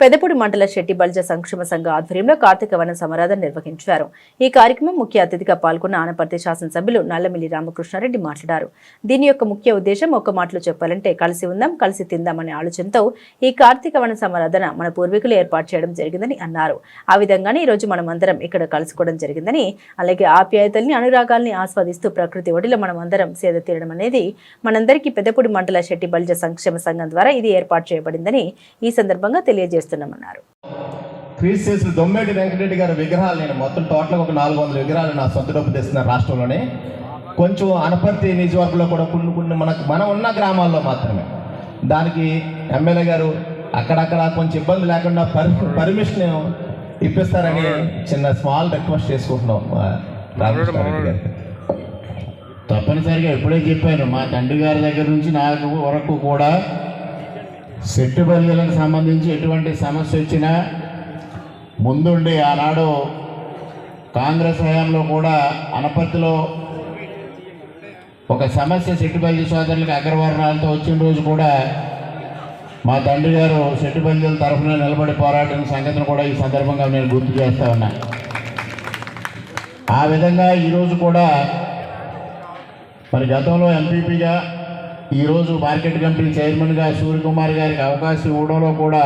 పెదపూడి మండల శెట్టి బల్జ సంక్షేమ సంఘ ఆధ్వర్యంలో కార్తీక వన సమరాధన నిర్వహించారు. ఈ కార్యక్రమం ముఖ్య అతిథిగా పాల్గొన్న ఆనపర్తి శాసనసభ్యులు నల్లమిల్లి రామకృష్ణారెడ్డి మాట్లాడారు. దీని యొక్క ముఖ్య ఉద్దేశం ఒక మాటలో చెప్పాలంటే కలిసి ఉందాం కలిసి తిందాం అనే ఆలోచనతో ఈ కార్తీక వన సమరాధన మన పూర్వీకులు ఏర్పాటు చేయడం జరిగిందని అన్నారు. ఆ విధంగానే ఈ రోజు ఇక్కడ కలుసుకోవడం జరిగిందని అలాగే ఆప్యాయతల్ని అనురాగాల్ని ఆస్వాదిస్తూ ప్రకృతి ఒడిలో మనం అందరం సేద తీరడం అనేది మనందరికీ పెదపూడి మండల శెట్టి బల్జ సంక్షేమ సంఘం ద్వారా ఇది ఏర్పాటు చేయబడిందని ఈ సందర్భంగా తెలియజేస్తున్నామన్నారు క్రీస్తు దొమ్మేటి వెంకటరెడ్డి గారి విగ్రహాలు నేను మొత్తం టోటల్గా ఒక నాలుగు వందల విగ్రహాలు నా సొంత డబ్బు తెస్తున్న రాష్ట్రంలోనే. కొంచెం అనపర్తి నియోజకవర్గంలో కూడా కొన్ని కొన్ని మనకు మనం ఉన్న గ్రామాల్లో మాత్రమే. దానికి ఎమ్మెల్యే గారు అక్కడక్కడ కొంచెం ఇబ్బంది లేకుండా పర్ పర్మిషన్ ఇప్పిస్తారని చిన్న స్మాల్ రిక్వెస్ట్ చేసుకుంటున్నాం తప్పనిసరిగా ఎప్పుడే చెప్పాను మా తండ్రి గారి దగ్గర నుంచి నాకు వరకు కూడా సెట్టు బల్లులకు సంబంధించి ఎటువంటి సమస్య వచ్చినా ముందుండి ఆనాడు కాంగ్రెస్ హయాంలో కూడా అనపర్తిలో ఒక సమస్య సెట్టుబల్లి సోదరులకు అగ్రవర్ణాలతో వచ్చిన రోజు కూడా మా తండ్రి గారు సెట్టుబల్లిల తరఫున నిలబడి పోరాటం సంగతిని కూడా ఈ సందర్భంగా నేను గుర్తు చేస్తా ఉన్నా. ఆ విధంగా ఈరోజు కూడా మరి గతంలో ఎంపీపీగా ఈరోజు మార్కెట్ కమిటీ చైర్మన్గా సూర్యకుమార్ గారికి అవకాశం ఇవ్వడంలో కూడా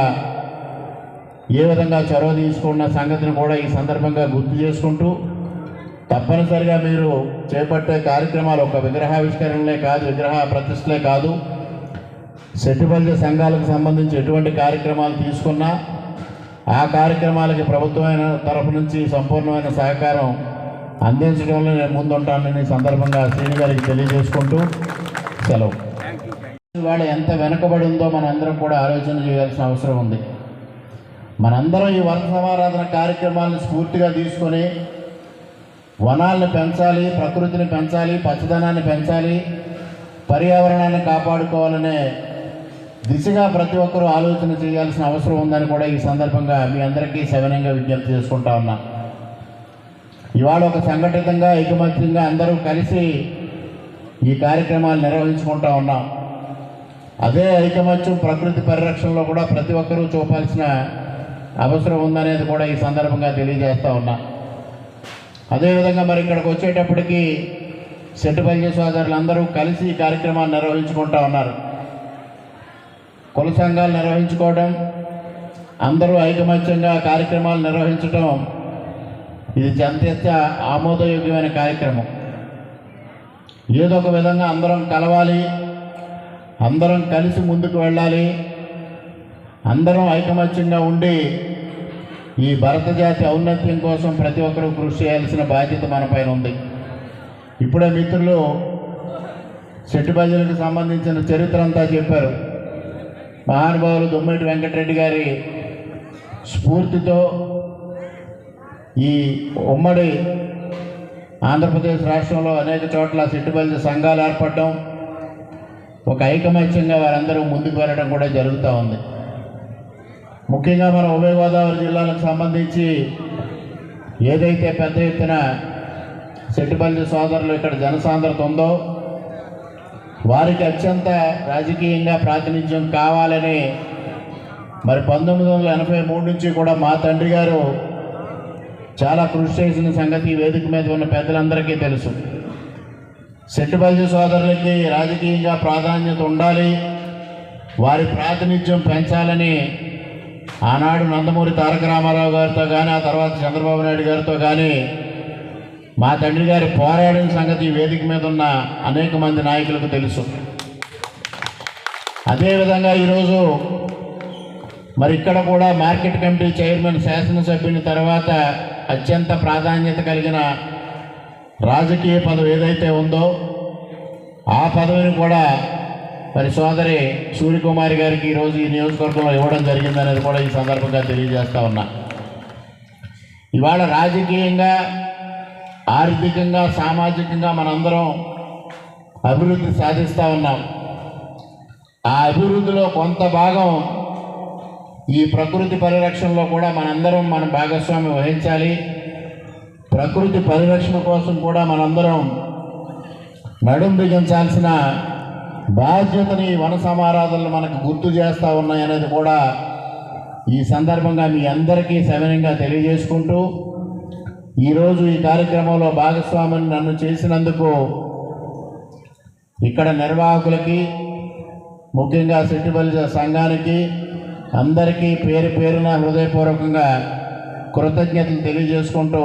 ఏ విధంగా చొరవ తీసుకున్న సంగతిని కూడా ఈ సందర్భంగా గుర్తు చేసుకుంటూ తప్పనిసరిగా మీరు చేపట్టే కార్యక్రమాలు ఒక విగ్రహావిష్కరణలే కాదు విగ్రహ ప్రతిష్టలే కాదు. సెట్టుబల్లి సంఘాలకు సంబంధించి ఎటువంటి కార్యక్రమాలు తీసుకున్నా ఆ కార్యక్రమాలకి ప్రభుత్వమైన తరఫు నుంచి సంపూర్ణమైన సహకారం అందించడంలో నేను ముందుంటానని సందర్భంగా శ్రీని గారికి తెలియజేసుకుంటూ సెలవు. వాడు ఎంత వెనుకబడి ఉందో మనందరం కూడా ఆలోచన చేయాల్సిన అవసరం ఉంది. మనందరం ఈ వన సమారాధన కార్యక్రమాలను స్ఫూర్తిగా తీసుకొని వనాలను పెంచాలి ప్రకృతిని పెంచాలి పచ్చదనాన్ని పెంచాలి పర్యావరణాన్ని కాపాడుకోవాలనే దిశగా ప్రతి ఒక్కరూ ఆలోచన చేయాల్సిన అవసరం ఉందని కూడా ఈ సందర్భంగా మీ అందరికీ సవినంగా విజ్ఞప్తి చేసుకుంటా ఉన్నా. ఇవాళ ఒక సంఘటితంగా ఐకమత్యంగా అందరూ కలిసి ఈ కార్యక్రమాలు నిర్వహించుకుంటా ఉన్నాం. అదే ఐకమత్యం ప్రకృతి పరిరక్షణలో కూడా ప్రతి ఒక్కరూ చూపాల్సిన అవసరం ఉందనేది కూడా ఈ సందర్భంగా తెలియజేస్తూ ఉన్నా. అదేవిధంగా మరి ఇక్కడికి వచ్చేటప్పటికి సెట్టుపల్లి సోదరులు అందరూ కలిసి ఈ కార్యక్రమాన్ని నిర్వహించుకుంటా ఉన్నారు. కుల సంఘాలు నిర్వహించుకోవడం అందరూ ఐకమత్యంగా కార్యక్రమాలు నిర్వహించడం ఇది అత్యంత ఆమోదయోగ్యమైన కార్యక్రమం. ఏదో ఒక విధంగా అందరం కలవాలి అందరం కలిసి ముందుకు వెళ్ళాలి. అందరం ఐకమత్యంగా ఉండి ఈ భరత జాతి ఔన్నత్యం కోసం ప్రతి ఒక్కరూ కృషి చేయాల్సిన బాధ్యత మన పైన ఉంది. ఇప్పుడే మిత్రులు చెట్టుబజలకు సంబంధించిన చరిత్ర అంతా చెప్పారు. మహానుభావులు దొమ్మేటి వెంకటరెడ్డి గారి స్ఫూర్తితో ఈ ఉమ్మడి ఆంధ్రప్రదేశ్ రాష్ట్రంలో అనేక చోట్ల సిట్టుబల్లి సంఘాలు ఏర్పడడం ఒక ఐకమత్యంగా వారందరూ ముందుకు వెళ్ళడం కూడా జరుగుతూ ఉంది. ముఖ్యంగా మన ఉభయ గోదావరి జిల్లాలకు సంబంధించి ఏదైతే పెద్ద ఎత్తున సెట్టుబల్లి సోదరులు ఇక్కడ జనసాంద్రత ఉందో వారికి అత్యంత రాజకీయంగా ప్రాతినిధ్యం కావాలని మరి పంతొమ్మిది వందల ఎనభై మూడు నుంచి కూడా మా తండ్రి గారు చాలా కృషి చేసిన సంగతి వేదిక మీద ఉన్న పెద్దలందరికీ తెలుసు. సెట్టుబల్లి సోదరులకి రాజకీయంగా ప్రాధాన్యత ఉండాలి. వారి ప్రాతినిధ్యం పెంచాలని ఆనాడు నందమూరి తారక రామారావు గారితో కానీ ఆ తర్వాత చంద్రబాబు నాయుడు గారితో కానీ మా తండ్రి గారి పోరాడిన సంగతి వేదిక మీద ఉన్న అనేక మంది నాయకులకు తెలుసు. అదేవిధంగా ఈరోజు మరి ఇక్కడ కూడా మార్కెట్ కమిటీ చైర్మన్ శాసనసభ్యుని తర్వాత అత్యంత ప్రాధాన్యత కలిగిన రాజకీయ పదవి ఏదైతే ఉందో ఆ పదవిని కూడా మరి సోదరి సూర్యకుమారి గారికి ఈరోజు ఈ నియోజకవర్గంలో ఇవ్వడం జరిగిందనేది కూడా ఈ సందర్భంగా తెలియజేస్తా ఉన్నా. ఇవాళ రాజకీయంగా ఆర్థికంగా సామాజికంగా మనందరం అభివృద్ధి సాధిస్తూ ఉన్నాం. ఆ అభివృద్ధిలో కొంత భాగం ఈ ప్రకృతి పరిరక్షణలో కూడా మనందరం మన భాగస్వామ్యం వహించాలి. ప్రకృతి పరిరక్షణ కోసం కూడా మనందరం నడుం బిగించాల్సిన బాధ్యతని వన సమారాధనలు మనకు గుర్తు చేస్తూ ఉన్నాయనేది కూడా ఈ సందర్భంగా మీ అందరికీ సవినంగా తెలియజేసుకుంటూ ఈరోజు ఈ కార్యక్రమంలో భాగస్వామిని నన్ను చేసినందుకు ఇక్కడ నిర్వాహకులకి ముఖ్యంగా సెట్టిబల్జ సంఘానికి అందరికీ పేరు పేరున హృదయపూర్వకంగా కృతజ్ఞతలు తెలియజేసుకుంటూ